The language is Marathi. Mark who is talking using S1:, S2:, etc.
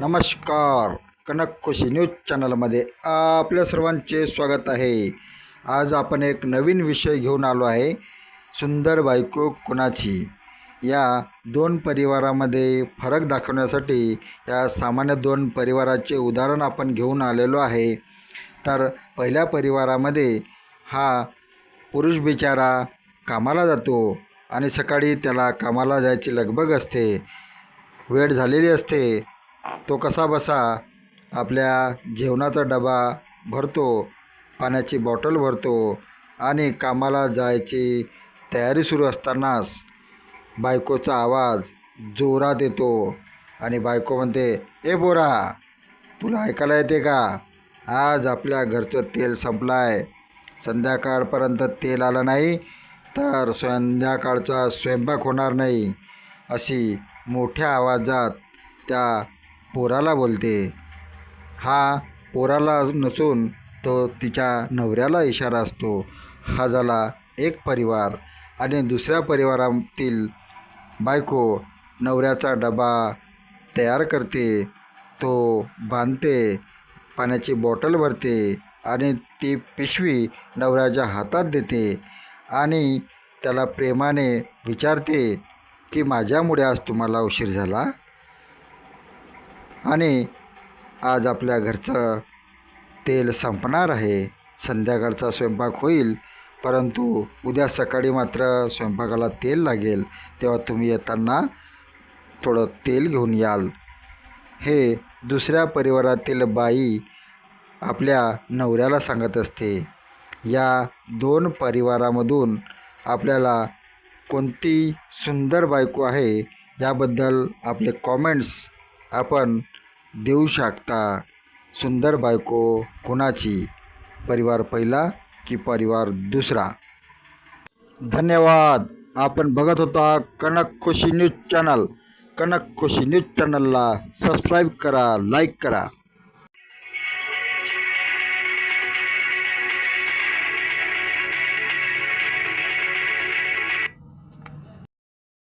S1: नमस्कार. कनक खुशी न्यूज चॅनलमध्ये आपल्या सर्वांचे स्वागत आहे. आज आपण एक नवीन विषय घेऊन आलो आहे. सुंदर बायको कुणाची? या दोन परिवारामध्ये फरक दाखवण्यासाठी या सामान्य दोन परिवाराचे उदाहरण आपण घेऊन आलेलो आहे. तर पहिल्या परिवारामध्ये हा पुरुष बिचारा कामाला जातो आणि सकाळी त्याला कामाला जायची लगबग असते. वेळ झालेली असते. तो कसा बसा आपल्या जेवणाचा डबा भरतो पाण्याची बॉटल भरतो आणि कामाला जायची तयारी सुरू असतानाच बायकोचा आवाज जोरात येतो आणि बायको म्हणते ए बोरा तुला ऐकायला येते का? आज आपल्या घरचं तेल संपलं आहे संध्याकाळपर्यंत तेल आलं नाही तर संध्याकाळचा स्वयंपाक होणार नाही अशी मोठ्या आवाजात त्या पोराला बोलते. हा पोराला नसून तो तिच्या नवऱ्याला इशारा असतो. हा झाला एक परिवार आणि दुसऱ्या परिवारातील बायको नवऱ्याचा डबा तयार करते. तो बांधते पाण्याची बॉटल भरते आणि ती पिशवी नवऱ्याच्या हातात देते आणि त्याला प्रेमाने विचारते की माझ्यामुळे आज तुम्हाला उशीर झाला? आणि आज आपल्या घरचं तेल संपणार आहे. संध्याकाळचा स्वयंपाक होईल परंतु उद्या सकाळी मात्र स्वयंपाकाला तेल लागेल. तेव्हा तुम्ही येताना थोडं तेल घेऊन याल. हे दुसऱ्या परिवारातील बाई आपल्या नवऱ्याला सांगत असते. या दोन परिवारामधून आपल्याला कोणती सुंदर बायको आहे याबद्दल आपले कॉमेंट्स आपण देऊ शकता. सुंदर बायको कुणाची? परिवार पहिला की परिवार दुसरा? धन्यवाद. आपण बघत होता Kanak Khushi news channel. Kanak Khushi news चॅनलला सबस्क्राईब करा लाईक करा.